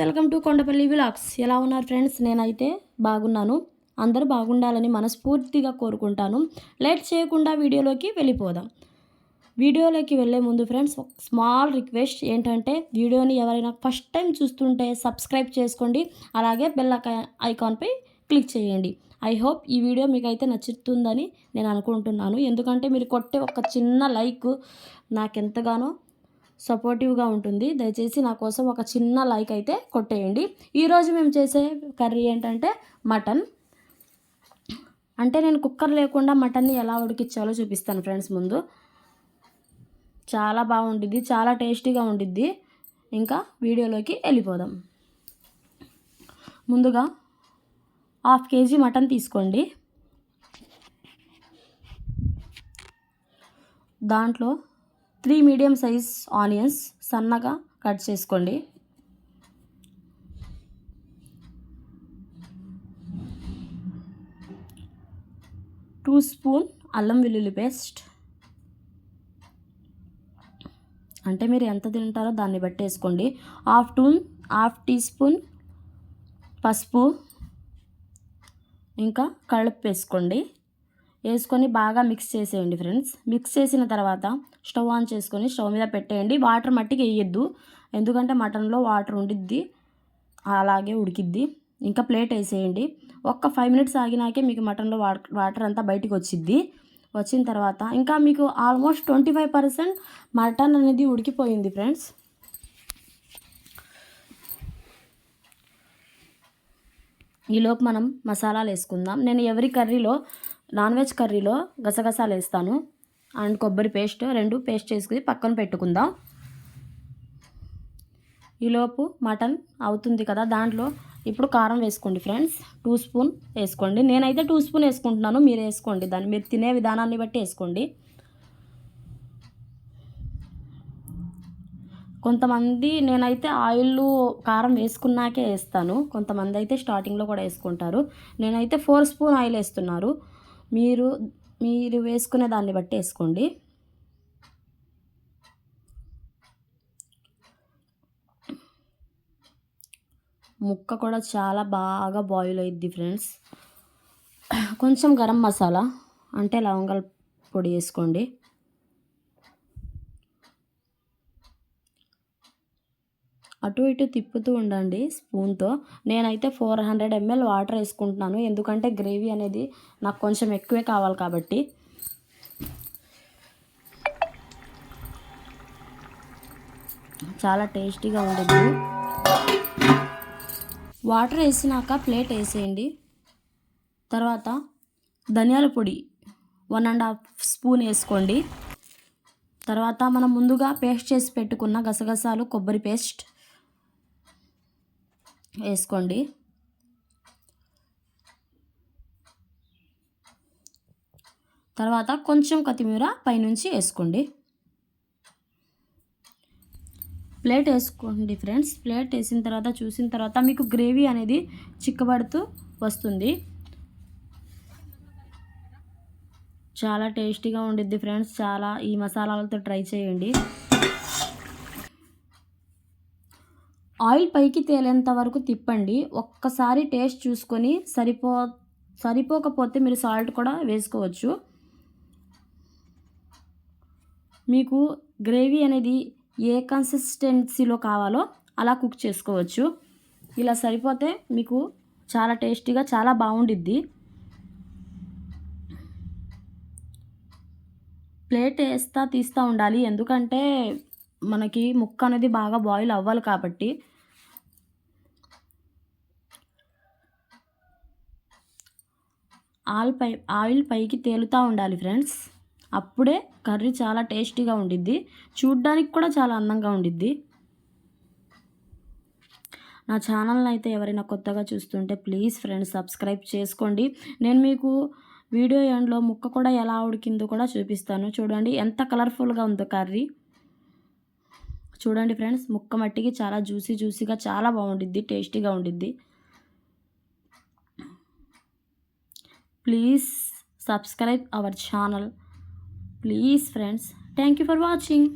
Welcome to Kondapalli విలాక్స్ ఎలా ఉన్నారు friends? నేనైతే బాగున్నాను. అందరూ బాగుండాలని మనస్ఫూర్తిగా కోరుకుంటాను. లేట్ చేయకుండా వీడియోలోకి వెళ్ళిపోదాం. వీడియోలోకి వెళ్ళే ముందు ఫ్రెండ్స్ స్మాల్ రిక్వెస్ట్ ఏంటంటే వీడియోని ఎవరైనా ఫస్ట్ టైం చూస్తుంటే సబ్స్క్రైబ్ చేసుకోండి. అలాగే బెల్ ఐకాన్పై క్లిక్ చేయండి. ఐ హోప్ ఈ వీడియో మీకు అయితే నచ్చుతుందని నేను అనుకుంటున్నాను. ఎందుకంటే మీరు కొట్టే ఒక చిన్న లైక్ నాకెంతగానో సపోర్టివ్గా ఉంటుంది. దయచేసి నా కోసం ఒక చిన్న లైక్ అయితే కొట్టేయండి. ఈరోజు మేము చేసే కర్రీ ఏంటంటే మటన్. అంటే నేను కుక్కర్ లేకుండా మటన్ని ఎలా ఉడికించాలో చూపిస్తాను ఫ్రెండ్స్ ముందు. చాలా బాగుండిద్ది చాలా టేస్టీగా ఉండిద్ది. ఇంకా వీడియోలోకి వెళ్ళిపోదాం. ముందుగా హాఫ్ కేజీ మటన్ తీసుకోండి. దాంట్లో త్రీ మీడియం సైజ్ ఆనియన్స్ సన్నగా కట్ చేసుకోండి. టూ స్పూన్ అల్లం వెల్లుల్లి పేస్ట్. అంటే మీరు ఎంత తింటారో దాన్ని బట్టి వేసుకోండి. Half to half tea spoon పసుపు ఇంకా కలుపు వేసుకోండి. వేసుకొని బాగా మిక్స్ చేసేయండి ఫ్రెండ్స్ మిక్స్ చేసిన తర్వాత స్టవ్ ఆన్ చేసుకొని స్టవ్ మీద పెట్టేయండి. వాటర్ మట్టికి వేయద్దు. ఎందుకంటే మటన్లో వాటర్ ఉండిద్ది అలాగే ఉడికిద్ది. ఇంకా ప్లేట్ వేసేయండి. ఒక్క ఫైవ్ మినిట్స్ ఆగినాకే మీకు మటన్లో వాటర్ అంతా బయటికి వచ్చిద్ది. వచ్చిన తర్వాత ఇంకా మీకు almost twenty five percent mutton అనేది ఉడికిపోయింది ఫ్రెండ్స్ ఈలోపు మనం మసాలాలు వేసుకుందాం. నేను ఎవరి కర్రీలో నాన్ వెజ్ కర్రీలో గసగసాలు వేస్తాను. అండ్ కొబ్బరి పేస్ట్ రెండు పేస్ట్ చేసుకుని పక్కన పెట్టుకుందాం. ఈలోపు మటన్ అవుతుంది కదా దాంట్లో ఇప్పుడు కారం వేసుకోండి ఫ్రెండ్స్. టూ స్పూన్ వేసుకోండి. నేనైతే టూ స్పూన్ వేసుకుంటున్నాను మీరు వేసుకోండి దాన్ని. మీరు తినే విధానాన్ని బట్టి వేసుకోండి. కొంతమంది నేనైతే ఆయిల్ కారం వేసుకున్నాకే వేస్తాను. కొంతమంది అయితే స్టార్టింగ్లో కూడా వేసుకుంటారు. నేనైతే ఫోర్ స్పూన్ ఆయిల్ వేస్తున్నారు. మీరు మీరు వేసుకునే దాన్ని బట్టి వేసుకోండి. ముక్క కూడా చాలా బాగా బాయిల్ అయ్యిద్ది ఫ్రెండ్స్ కొంచెం గరం మసాలా అంటే లవంగాల పొడి వేసుకోండి. అటు ఇటు తిప్పుతూ ఉండండి స్పూన్తో. నేనైతే ఫోర్ హండ్రెడ్ ఎంఎల్ వాటర్ వేసుకుంటున్నాను. ఎందుకంటే గ్రేవీ అనేది నాకు కొంచెం ఎక్కువే కావాలి కాబట్టి. చాలా టేస్టీగా ఉండదు వాటర్ వేసినాక ప్లేట్ వేసేయండి. తర్వాత ధనియాల పొడి వన్ అండ్ హాఫ్ స్పూన్ వేసుకోండి. తర్వాత మనం ముందుగా పేస్ట్ చేసి పెట్టుకున్న గసగసాలు కొబ్బరి పేస్ట్ వేసుకోండి. తర్వాత కొంచెం కొత్తిమీర పైనుంచి వేసుకోండి. ప్లేట్ వేసుకోండి ఫ్రెండ్స్. ప్లేట్ వేసిన తర్వాత చూసిన తర్వాత మీకు గ్రేవీ అనేది చిక్కబడుతూ వస్తుంది. చాలా టేస్టీగా ఉండిద్ది ఫ్రెండ్స్. చాలా ఈ మసాలాలతో ట్రై చేయండి. ఆయిల్ పైకి తేలేంత వరకు తిప్పండి. ఒక్కసారి టేస్ట్ చూసుకొని సరిపో సరిపోకపోతే మీరు సాల్ట్ కూడా వేసుకోవచ్చు. మీకు గ్రేవీ అనేది ఏ కన్సిస్టెన్సీలో కావాలో అలా కుక్ చేసుకోవచ్చు. ఇలా సరిపోతే మీకు చాలా టేస్టీగా చాలా బాగుండిద్ది. ప్లేట్ వేస్తా తీస్తూ ఉండాలి. ఎందుకంటే మనకి ముక్క అనేది బాగా బాయిల్ అవ్వాలి కాబట్టి ఆయిల్ పై ఆయిల్ పైకి తేలుతూ ఉండాలి ఫ్రెండ్స్ అప్పుడే కర్రీ చాలా టేస్టీగా ఉండిద్ది. చూడ్డానికి కూడా చాలా అందంగా ఉండిద్ది. నా ఛానల్ని అయితే ఎవరైనా కొత్తగా చూస్తుంటే ప్లీజ్ ఫ్రెండ్స్ సబ్స్క్రైబ్ చేసుకోండి. నేను మీకు వీడియో ఎండ్లో ముక్క కూడా ఎలా ఉడికిందో కూడా చూపిస్తాను. చూడండి ఎంత కలర్ఫుల్గా ఉందో కర్రీ. చూడండి ఫ్రెండ్స్ ముక్క మట్టికి చాలా జ్యూసీ జ్యూసీగా చాలా బాగుండిద్ది టేస్టీగా ఉండిద్ది. Please subscribe our channel. Please friends thank you for watching.